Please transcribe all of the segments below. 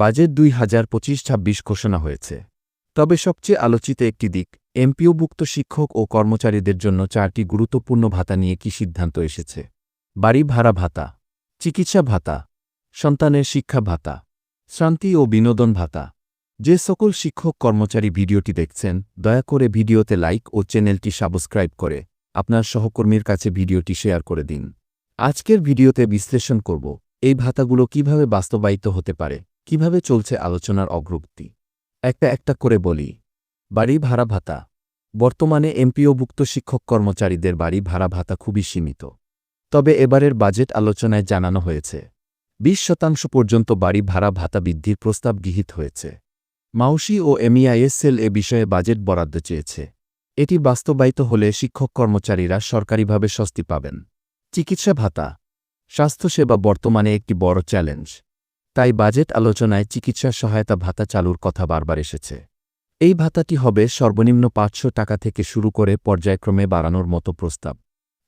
Budget দুই হাজার পঁচিশ ছাব্বিশ ঘোষণা হয়েছে। তবে সবচেয়ে আলোচিত একটি দিক, এমপিওভুক্ত শিক্ষক ও কর্মচারীদের জন্য চারটি গুরুত্বপূর্ণ ভাতা নিয়ে কি সিদ্ধান্ত এসেছে? বাড়ি ভাড়া ভাতা, চিকিৎসা ভাতা, সন্তানের শিক্ষা ভাতা, শান্তি ও বিনোদন ভাতা। যে সকল শিক্ষক কর্মচারী ভিডিওটি দেখছেন, দয়া করে ভিডিওতে লাইক ও চ্যানেলটি সাবস্ক্রাইব করে আপনার সহকর্মীর কাছে ভিডিওটি শেয়ার করে দিন। আজকের ভিডিওতে বিশ্লেষণ করব, এই ভাতাগুলো কীভাবে বাস্তবায়িত হতে পারে? কীভাবে চলছে আলোচনার অগ্রগতি? একটা একটা করে বলি। বাড়ি ভাড়া ভাতা। বর্তমানে এমপিওভুক্ত শিক্ষক কর্মচারীদের বাড়ি ভাড়া ভাতা খুবই সীমিত। তবে এবারের বাজেট আলোচনায় জানানো হয়েছে, বিশ শতাংশ পর্যন্ত বাড়ি ভাড়া ভাতা বৃদ্ধির প্রস্তাব গৃহীত হয়েছে। মাউসি ও এমইআইএসএল এ বিষয়ে বাজেট বরাদ্দ চেয়েছে। এটি বাস্তবায়িত হলে শিক্ষক কর্মচারীরা সরকারিভাবে স্বস্তি পাবেন। চিকিৎসা ভাতা। স্বাস্থ্যসেবা বর্তমানে একটি বড় চ্যালেঞ্জ। তাই বাজেট আলোচনায় চিকিৎসা সহায়তা ভাতা চালুর কথা বারবার এসেছে। এই ভাতাটি হবে সর্বনিম্ন পাঁচশো টাকা থেকে শুরু করে পর্যায়ক্রমে বাড়ানোর মতো প্রস্তাব।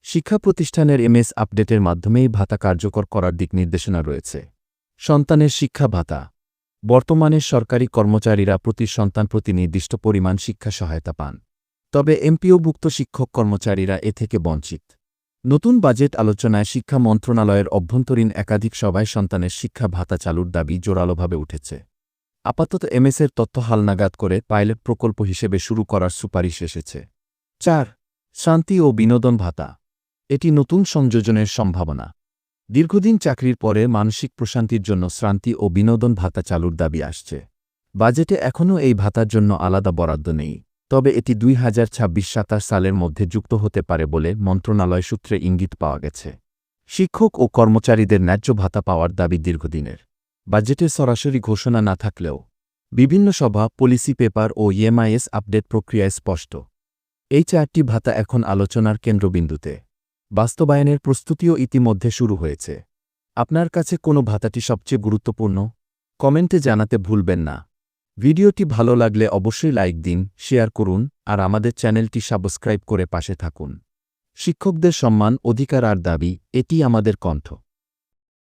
শিক্ষা প্রতিষ্ঠানের এমএস আপডেটের মাধ্যমেই ভাতা কার্যকর করার দিক নির্দেশনা রয়েছে। সন্তানের শিক্ষা ভাতা। বর্তমানে সরকারি কর্মচারীরা প্রতি সন্তান প্রতি নির্দিষ্ট পরিমাণ শিক্ষা সহায়তা পান। তবে এমপিওভুক্ত শিক্ষক কর্মচারীরা এ থেকে বঞ্চিত। নতুন বাজেট আলোচনায় শিক্ষা মন্ত্রণালয়ের অভ্যন্তরীণ একাধিক সভায় সন্তানের শিক্ষা ভাতা চালুর দাবি জোরালোভাবে উঠেছে। আপাতত এমএসের তথ্য হালনাগাদ করে পাইলট প্রকল্প হিসেবে শুরু করার সুপারিশ এসেছে। চার, শান্তি ও বিনোদন ভাতা। এটি নতুন সংযোজনের সম্ভাবনা। দীর্ঘদিন চাকরির পরে মানসিক প্রশান্তির জন্য শ্রান্তি ও বিনোদন ভাতা চালুর দাবি আসছে। বাজেটে এখনও এই ভাতার জন্য আলাদা বরাদ্দ নেই। তবে এটি দুই হাজার ছাব্বিশ সাতাশ সালের মধ্যে যুক্ত হতে পারে বলে মন্ত্রণালয় সূত্রে ইঙ্গিত পাওয়া গেছে। শিক্ষক ও কর্মচারীদের ন্যায্য ভাতা পাওয়ার দাবি দীর্ঘদিনের। বাজেটে সরাসরি ঘোষণা না থাকলেও বিভিন্ন সভা, পলিসি পেপার ও ইএমআইএস আপডেট প্রক্রিয়ায় স্পষ্ট। এই চারটি ভাতা এখন আলোচনার কেন্দ্রবিন্দুতে। বাস্তবায়নের প্রস্তুতিও ইতিমধ্যে শুরু হয়েছে। আপনার কাছে কোনো ভাতাটি সবচেয়ে গুরুত্বপূর্ণ? কমেন্টে জানাতে ভুলবেন না। ভিডিওটি ভালো লাগলে অবশ্যই লাইক দিন, শেয়ার করুন, আর আমাদের চ্যানেলটি সাবস্ক্রাইব করে পাশে থাকুন। শিক্ষকদের সম্মান, অধিকার আর দাবি, এটি আমাদের কণ্ঠ।